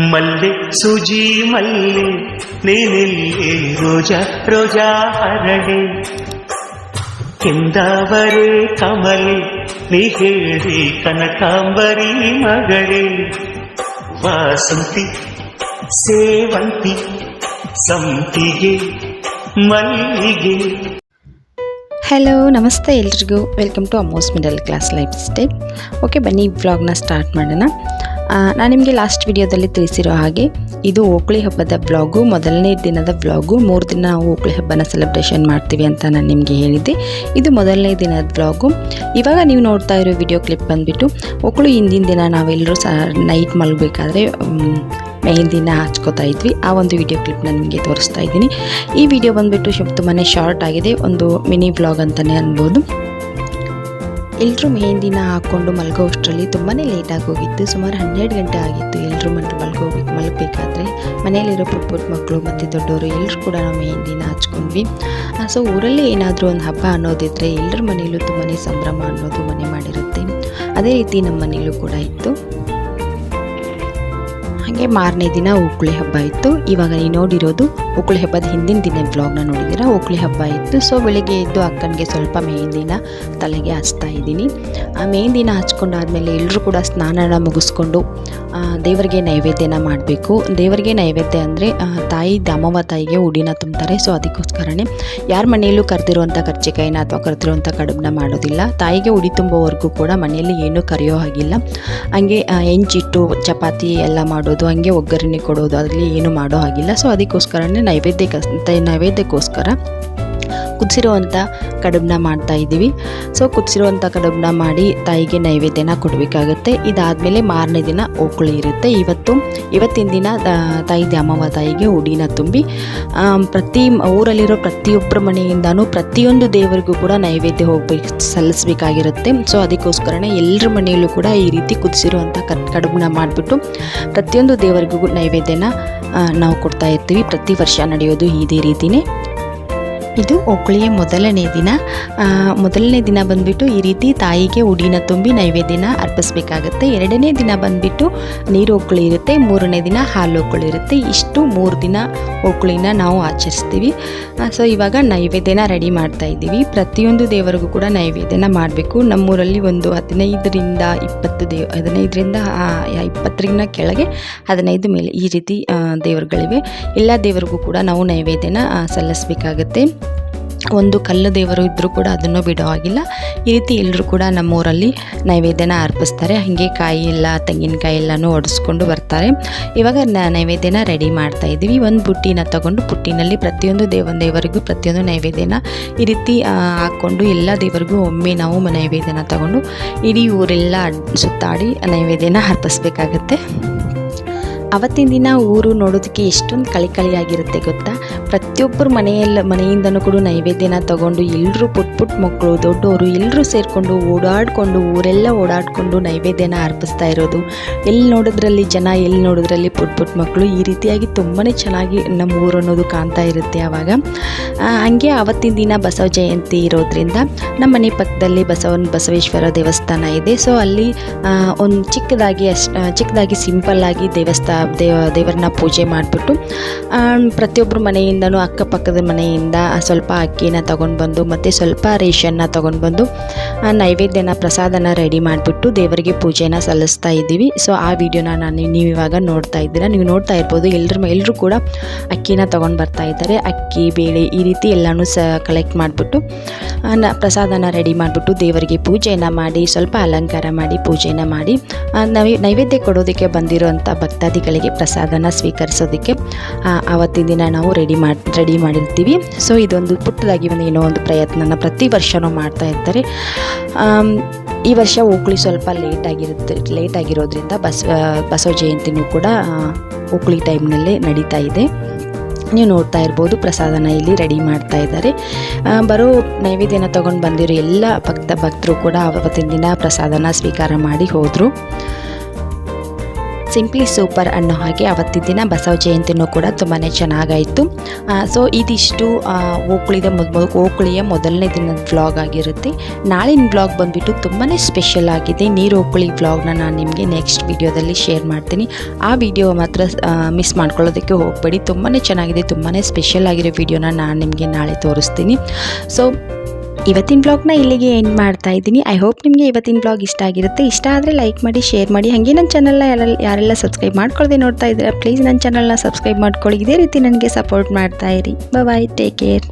ಮಲ್ಲೆ ಸೂಜಿ ಮಲ್ಲೆ ನೀನಿಲ್ಲಿ ರೋಜಾ ರೋಜಾ ಹರಳೆ. ಎಂದವರೇ ಕಮಲೆ, ನೀ ಹೇಳಿ ಕನಕಾಂಬರಿ ಮಗಳೇ. ವಾಸಂತಿ, ಸೇವಂತಿ, ಸಂತಿಗೆ, ಮಲ್ಲಿಗೆ. ಹಲೋ ನಮಸ್ತೆ ಎಲ್ರಿಗೂ. Welcome to Amos middle class lifestyle okay ಬನ್ನಿ ವ್ಲಾಗ್ನ ಸ್ಟಾರ್ಟ್ ಮಾಡೋಣ. ನಾನು ನಿಮಗೆ ಲಾಸ್ಟ್ ವಿಡಿಯೋದಲ್ಲಿ ತಿಳಿಸಿರೋ ಹಾಗೆ, ಇದು ಓಕಳಿ ಹಬ್ಬದ ಬ್ಲಾಗು ಮೊದಲನೇ ದಿನದ ಬ್ಲಾಗು ಮೂರು ದಿನ ನಾವು ಓಕಳಿ ಹಬ್ಬನ ಸೆಲೆಬ್ರೇಷನ್ ಮಾಡ್ತೀವಿ ಅಂತ ನಾನು ನಿಮಗೆ ಹೇಳಿದ್ದೆ. ಇದು ಮೊದಲನೇ ದಿನದ ಬ್ಲಾಗು ಇವಾಗ ನೀವು ನೋಡ್ತಾ ಇರೋ ವಿಡಿಯೋ ಕ್ಲಿಪ್ ಬಂದುಬಿಟ್ಟು ಓಕಳು ಹಿಂದಿನ ದಿನ ನಾವೆಲ್ಲರೂ ಸ ನೈಟ್ ಮಲಗಬೇಕಾದ್ರೆ ಮೆಹಂದಿನ ಹಚ್ಕೋತಾ ಇದ್ವಿ. ಆ ಒಂದು ವಿಡಿಯೋ ಕ್ಲಿಪ್ನ ನಿಮಗೆ ತೋರಿಸ್ತಾ ಇದ್ದೀನಿ. ಈ ವಿಡಿಯೋ ಬಂದುಬಿಟ್ಟು ತುಂಬಾ ಶಾರ್ಟ್ ಆಗಿದೆ. ಒಂದು ಮಿನಿ ಬ್ಲಾಗ್ ಅಂತಲೇ ಅನ್ಬೋದು. ಎಲ್ಲರೂ ಮೆಹಂದಿನ ಹಾಕ್ಕೊಂಡು ಮಲಗೋಷ್ಟರಲ್ಲಿ ತುಂಬಾ ಲೇಟಾಗಿ ಹೋಗಿತ್ತು ಸುಮಾರು ಹನ್ನೆರಡು ಗಂಟೆ ಆಗಿತ್ತು ಎಲ್ಲರೂ ಮನೆ ಮಲ್ಗೋಬೇಕು ಮಲಗಬೇಕಾದ್ರೆ ಮನೆಯಲ್ಲಿರೋ ಪುಟ್ಟ ಪುಟ್ಟ ಮಕ್ಕಳು ಮತ್ತು ದೊಡ್ಡವರು ಎಲ್ಲರೂ ಕೂಡ ನಾವು ಮೆಹಂದಿನ ಹಚ್ಕೊಂಡ್ವಿ. ಸೊ ಊರಲ್ಲಿ ಏನಾದರೂ ಒಂದು ಹಬ್ಬ ಅನ್ನೋದಿದ್ರೆ ಎಲ್ಲರ ಮನೆಯಲ್ಲೂ ತುಂಬಾ ಸಂಭ್ರಮ ಅನ್ನೋದು ಮನೆ ಮಾಡಿರುತ್ತೆ. ಅದೇ ರೀತಿ ನಮ್ಮ ಮನೆಯಲ್ಲೂ ಕೂಡ ಇತ್ತು. ಹಾಗೆ ಮಾರನೇ ದಿನ ಉಕ್ಕುಳಿ ಹಬ್ಬ ಇತ್ತು. ಇವಾಗ ನೀವು ನೋಡಿರೋದು ಉಕ್ಕುಳಿ ಹಬ್ಬದ ಹಿಂದಿನ ದಿನ ಬ್ಲಾಗ್ನ ನೋಡಿದ್ದೀರಾ? ಉಕ್ಕುಳಿ ಹಬ್ಬ ಇತ್ತು. ಸೊ ಬೆಳಿಗ್ಗೆ ಎದ್ದು ಅಕ್ಕನಿಗೆ ಸ್ವಲ್ಪ ಮೆಹಂದಿನ ತಲೆಗೆ ಹಚ್ತಾ ಇದ್ದೀನಿ. ಆ ಮೆಹಂದಿನ ಹಚ್ಕೊಂಡಾದಮೇಲೆ ಎಲ್ಲರೂ ಕೂಡ ಸ್ನಾನನ ಮುಗಿಸ್ಕೊಂಡು ದೇವರಿಗೆ ನೈವೇದ್ಯನ ಮಾಡಬೇಕು. ದೇವರಿಗೆ ನೈವೇದ್ಯ ಅಂದರೆ ತಾಯಿ ದಾಮವ್ವ ತಾಯಿಗೆ ಉಡಿನ ತುಂಬ್ತಾರೆ. ಸೊ ಅದಕ್ಕೋಸ್ಕರನೇ ಯಾರ ಮನೆಯಲ್ಲೂ ಕರೆದಿರುವಂಥ ಕರ್ಚಿಕಾಯಿನ ಅಥವಾ ಕರೆದಿರುವಂಥ ಕಡುಬನ್ನ ಮಾಡೋದಿಲ್ಲ. ತಾಯಿಗೆ ಉಡಿ ತುಂಬೋವರೆಗೂ ಕೂಡ ಮನೆಯಲ್ಲಿ ಏನೂ ಕರೆಯೋ ಹಾಗಿಲ್ಲ. ಹಂಗೆ ಹೆಂಚಿಟ್ಟು, ಚಪಾತಿ ಎಲ್ಲ ಮಾಡೋದು, ಹಂಗೆ ಒಗ್ಗರಣೆ ಕೊಡೋದು, ಅದರಲ್ಲಿ ಏನು ಮಾಡೋ ಹಾಗಿಲ್ಲ. ಸೊ ಅದಕ್ಕೋಸ್ಕರನೇ ನೈವೇದ್ಯಕ್ಕೆ ನೈವೇದ್ಯಕ್ಕೋಸ್ಕರ ಕುದಿಸಿರುವಂಥ ಕಡುಬನ್ನ ಮಾಡ್ತಾ ಇದ್ದೀವಿ. ಸೊ ಕುದಿಸಿರುವಂಥ ಕಡುಬನ್ನ ಮಾಡಿ ತಾಯಿಗೆ ನೈವೇದ್ಯನ ಕೊಡಬೇಕಾಗುತ್ತೆ. ಇದಾದಮೇಲೆ ಮಾರನೇ ದಿನ ಓಕುಳಿ ಇರುತ್ತೆ. ಇವತ್ತು, ಇವತ್ತಿನ ದಿನ ತಾಯಿ ದ್ಯಾಮವ್ವ ತಾಯಿಗೆ ಉಡಿನ ತುಂಬಿ ಪ್ರತಿ ಊರಲ್ಲಿರೋ ಪ್ರತಿಯೊಬ್ಬರ ಮನೆಯಿಂದನೂ ಪ್ರತಿಯೊಂದು ದೇವರಿಗೂ ಕೂಡ ನೈವೇದ್ಯ ಹೋಗ್ಬೇಕು, ಸಲ್ಲಿಸ್ಬೇಕಾಗಿರುತ್ತೆ. ಸೊ ಅದಕ್ಕೋಸ್ಕರನೇ ಎಲ್ಲರ ಮನೆಯಲ್ಲೂ ಕೂಡ ಈ ರೀತಿ ಕುದಿಸಿರುವಂಥ ಕಡುಬನ್ನ ಮಾಡಿಬಿಟ್ಟು ಪ್ರತಿಯೊಂದು ದೇವರಿಗೂ ನೈವೇದ್ಯನ ನಾವು ಕೊಡ್ತಾ ಇರ್ತೀವಿ. ಪ್ರತಿ ವರ್ಷ ನಡೆಯೋದು ಇದೇ ರೀತಿಯೇ ಇದು ಒಕ್ಕಳಿಯ ಮೊದಲನೇ ದಿನ. ಮೊದಲನೇ ದಿನ ಬಂದ್ಬಿಟ್ಟು ಈ ರೀತಿ ತಾಯಿಗೆ ಉಡಿನ ತುಂಬಿ ನೈವೇದ್ಯನ ಅರ್ಪಿಸಬೇಕಾಗುತ್ತೆ. ಎರಡನೇ ದಿನ ಬಂದ್ಬಿಟ್ಟು ನೀರು ಒಕ್ಕಳಿ ಇರುತ್ತೆ, ಮೂರನೇ ದಿನ ಹಾಲು ಒಕ್ಕಳಿ ಇರುತ್ತೆ. ಇಷ್ಟು ಮೂರು ದಿನ ಒಕ್ಕಳಿನ ನಾವು ಆಚರಿಸ್ತೀವಿ. ಸೊ ಇವಾಗ ನೈವೇದ್ಯನ ರೆಡಿ ಮಾಡ್ತಾ ಇದ್ದೀವಿ. ಪ್ರತಿಯೊಂದು ದೇವರಿಗೂ ಕೂಡ ನೈವೇದ್ಯನ ಮಾಡಬೇಕು. ನಮ್ಮೂರಲ್ಲಿ ಒಂದು ಹದಿನೈದರಿಂದ ಇಪ್ಪತ್ತು ದೇವ್, ಹದಿನೈದರಿಂದ ಇಪ್ಪತ್ತರಿಂದ ಕೆಳಗೆ ಹದಿನೈದು ಮೇಲೆ ಈ ರೀತಿ ದೇವರುಗಳಿವೆ. ಎಲ್ಲ ದೇವರಿಗೂ ಕೂಡ ನಾವು ನೈವೇದ್ಯನ ಸಲ್ಲಿಸಬೇಕಾಗತ್ತೆ. ಒಂದು ಕಲ್ಲು ದೇವರು ಇದ್ದರೂ ಕೂಡ ಅದನ್ನು ಬಿಡೋ ಆಗಿಲ್ಲ ಈ ರೀತಿ ಎಲ್ಲರೂ ಕೂಡ ನಮ್ಮೂರಲ್ಲಿ ನೈವೇದ್ಯನ ಅರ್ಪಿಸ್ತಾರೆ. ಹಾಗೆ ಕಾಯಿ ಎಲ್ಲ, ತೆಂಗಿನಕಾಯಿ ಎಲ್ಲನೂ ಒಡಿಸ್ಕೊಂಡು ಬರ್ತಾರೆ. ಇವಾಗ ನೈವೇದ್ಯನ ರೆಡಿ ಮಾಡ್ತಾ ಇದ್ದೀವಿ. ಒಂದು ಬುಟ್ಟಿನ ತಗೊಂಡು ಬುಟ್ಟಿನಲ್ಲಿ ಪ್ರತಿಯೊಂದು ದೇವನ ದೇವರಿಗೂ ಪ್ರತಿಯೊಂದು ನೈವೇದ್ಯನ ಈ ರೀತಿ ಹಾಕ್ಕೊಂಡು ಎಲ್ಲ ದೇವರಿಗೂ ಒಮ್ಮೆ ನಾವು ನೈವೇದ್ಯನ ತಗೊಂಡು ಇಡೀ ಊರೆಲ್ಲ ಸುತ್ತಾಡಿ ನೈವೇದ್ಯನ ಅರ್ಪಿಸ್ಬೇಕಾಗತ್ತೆ. ಅವತ್ತಿನ ದಿನ ಊರು ನೋಡೋದಕ್ಕೆ ಎಷ್ಟೊಂದು ಕಳಿಕಳಿಯಾಗಿರುತ್ತೆ ಗೊತ್ತಾ? ಪ್ರತಿಯೊಬ್ಬರು ಮನೆಯಲ್ಲ, ಮನೆಯಿಂದನೂ ಕೂಡ ನೈವೇದ್ಯನ ತಗೊಂಡು ಎಲ್ಲರೂ ಪುಟ್ ಪುಟ್ ಮಕ್ಕಳು ದೊಡ್ಡವರು ಎಲ್ಲರೂ ಸೇರಿಕೊಂಡು ಓಡಾಡಿಕೊಂಡು, ಊರೆಲ್ಲ ಓಡಾಡಿಕೊಂಡು ನೈವೇದ್ಯನ ಅರ್ಪಿಸ್ತಾ ಇರೋದು. ಎಲ್ಲಿ ನೋಡಿದ್ರಲ್ಲಿ ಜನ ಎಲ್ಲಿ ನೋಡಿದ್ರಲ್ಲಿ ಪುಟ್ ಪುಟ್ ಮಕ್ಕಳು ಈ ರೀತಿಯಾಗಿ ತುಂಬಾ ಚೆನ್ನಾಗಿ ನಮ್ಮ ಊರು ಅನ್ನೋದು ಕಾಣ್ತಾ ಇರುತ್ತೆ ಆವಾಗ. ಹಂಗೆ ಆವತ್ತಿನ ದಿನ ಬಸವ ಜಯಂತಿ ಇರೋದ್ರಿಂದ ನಮ್ಮ ಮನೆ ಪಕ್ಕದಲ್ಲಿ ಬಸವನ, ಬಸವೇಶ್ವರ ದೇವಸ್ಥಾನ ಇದೆ. ಸೊ ಅಲ್ಲಿ ಒಂದು ಚಿಕ್ಕದಾಗಿ ಅಷ್ಟು ಚಿಕ್ಕದಾಗಿ ಸಿಂಪಲ್ಲಾಗಿ ದೇವಸ್ಥಾ, ದೇವ, ದೇವರನ್ನ ಪೂಜೆ ಮಾಡಿಬಿಟ್ಟು ಪ್ರತಿಯೊಬ್ಬರು ಮನೆಯಿಂದನೂ ಅಕ್ಕಪಕ್ಕದ ಮನೆಯಿಂದ ಸ್ವಲ್ಪ ಅಕ್ಕಿನ ತೊಗೊಂಡು ಬಂದು ಮತ್ತು ಸ್ವಲ್ಪ ರೇಷನ್ನ ತೊಗೊಂಡು ಬಂದು ಆ, ನೈವೇದ್ಯನ ಪ್ರಸಾದನ ರೆಡಿ ಮಾಡಿಬಿಟ್ಟು ದೇವರಿಗೆ ಪೂಜೆನ ಸಲ್ಲಿಸ್ತಾ ಇದ್ದೀವಿ. ಸೊ ಆ ವಿಡಿಯೋನ ನಾನು ನೀವು ಇವಾಗ ನೋಡ್ತಾ ಇದ್ದೀರಾ. ನೀವು ನೋಡ್ತಾ ಇರ್ಬೋದು ಎಲ್ಲರ ಎಲ್ಲರೂ ಕೂಡ ಅಕ್ಕಿನ ತೊಗೊಂಡು ಬರ್ತಾ ಇದ್ದಾರೆ. ಅಕ್ಕಿ ಬೇಳೆ ಈ ರೀತಿ ಎಲ್ಲನೂ ಸ ಕಲೆಕ್ಟ್ ಮಾಡಿಬಿಟ್ಟು ಪ್ರಸಾದನ ರೆಡಿ ಮಾಡಿಬಿಟ್ಟು ದೇವರಿಗೆ ಪೂಜೆನ ಮಾಡಿ ಸ್ವಲ್ಪ ಅಲಂಕಾರ ಮಾಡಿ ಪೂಜೆನ ಮಾಡಿ ನೈ ನೈವೇದ್ಯ ಕೊಡೋದಕ್ಕೆ ಬಂದಿರೋಂಥ ಭಕ್ತಾದಿಗಳಿಗೆ ಪ್ರಸಾದನ ಸ್ವೀಕರಿಸೋದಕ್ಕೆ ಆವತ್ತಿನ ದಿನ ನಾವು ರೆಡಿ ಮಾಡಿ ರೆಡಿ ಮಾಡಿರ್ತೀವಿ. ಸೊ ಇದೊಂದು ಪುಟ್ಟದಾಗಿ ಒಂದು ಏನೋ ಒಂದು ಪ್ರಯತ್ನನ ಪ್ರತಿ ವರ್ಷವೂ ಮಾಡ್ತಾ ಇರ್ತಾರೆ. ಈ ವರ್ಷ ಓಕುಳಿ ಸ್ವಲ್ಪ ಲೇಟ್ ಆಗಿರುತ್ತೆ ಲೇಟ್ ಆಗಿರೋದ್ರಿಂದ ಬಸ್ ಬಸವ ಜಯಂತಿನೂ ಕೂಡ ಓಕಳಿ ಟೈಮ್ನಲ್ಲೇ ನಡೀತಾ ಇದೆ. ನೀವು ನೋಡ್ತಾ ಇರ್ಬೋದು, ಪ್ರಸಾದನ ಇಲ್ಲಿ ರೆಡಿ ಮಾಡ್ತಾ ಇದ್ದಾರೆ. ಬರೋ ನೈವೇದ್ಯನ ತೊಗೊಂಡು ಬಂದಿರೋ ಎಲ್ಲ ಭಕ್ತ, ಭಕ್ತರು ಕೂಡ ಅವತ್ತಿನ ದಿನ ಪ್ರಸಾದನ ಸ್ವೀಕಾರ ಮಾಡಿ ಹೋದರು. ಸಿಂಪ್ಲಿ ಸೂಪರ್ ಅನ್ನೋ ಹಾಗೆ ಅವತ್ತಿನ ದಿನ ಬಸವ ಜಯಂತಿನೂ ಕೂಡ ತುಂಬಾ ಚೆನ್ನಾಗಾಯಿತು. ಸೊ ಇದಿಷ್ಟು ಓಕುಳಿದ ಮೊದ್ ಓಕುಳಿಯ ಮೊದಲನೇ ದಿನದ ವ್ಲಾಗ್ ಆಗಿರುತ್ತೆ. ನಾಳಿನ ವ್ಲಾಗ್ ಬಂದುಬಿಟ್ಟು ತುಂಬಾ ಸ್ಪೆಷಲ್ ಆಗಿದೆ. ನೀರು ಓಕುಳಿ ವ್ಲಾಗ್ನ ನಾನು ನಿಮಗೆ ನೆಕ್ಸ್ಟ್ ವಿಡಿಯೋದಲ್ಲಿ ಶೇರ್ ಮಾಡ್ತೀನಿ. ಆ ವಿಡಿಯೋ ಮಾತ್ರ ಮಿಸ್ ಮಾಡ್ಕೊಳ್ಳೋದಕ್ಕೆ ಹೋಗಬೇಡಿ. ತುಂಬಾ ಚೆನ್ನಾಗಿದೆ ತುಂಬಾ ಸ್ಪೆಷಲ್ ಆಗಿರೋ ವಿಡಿಯೋನ ನಾನು ನಿಮಗೆ ನಾಳೆ ತೋರಿಸ್ತೀನಿ. ಸೊ ಇವತ್ತಿನ ಬ್ಲಾಗ್ನ ಇಲ್ಲಿಗೆ ಎಂಡ್ ಮಾಡ್ತಾ ಇದ್ದೀನಿ. ಐ ಹೋಪ್ ನಿಮಗೆ ಇವತ್ತಿನ ಬ್ಲಾಗ್ ಇಷ್ಟ ಆಗಿರುತ್ತೆ. ಇಷ್ಟ ಆದರೆ ಲೈಕ್ ಮಾಡಿ ಶೇರ್ ಮಾಡಿ. ಹಾಗೆ ನನ್ನ ಚಾನಲ್ನ ಯಾರೆಲ್ಲ ಯಾರೆಲ್ಲ ಸಬ್ಸ್ಕ್ರೈಬ್ ಮಾಡ್ಕೊಳ್ಳದೆ ನೋಡ್ತಾ ಇದ್ದೀರಾ ಪ್ಲೀಸ್ ನನ್ನ ಚಾನಲ್ನ ಸಬ್ಸ್ಕ್ರೈಬ್ ಮಾಡ್ಕೊಳ್ಳಿ. ಇದೇ ರೀತಿ ನನಗೆ ಸಪೋರ್ಟ್ ಮಾಡ್ತಾ ಇರಿ. Bye take care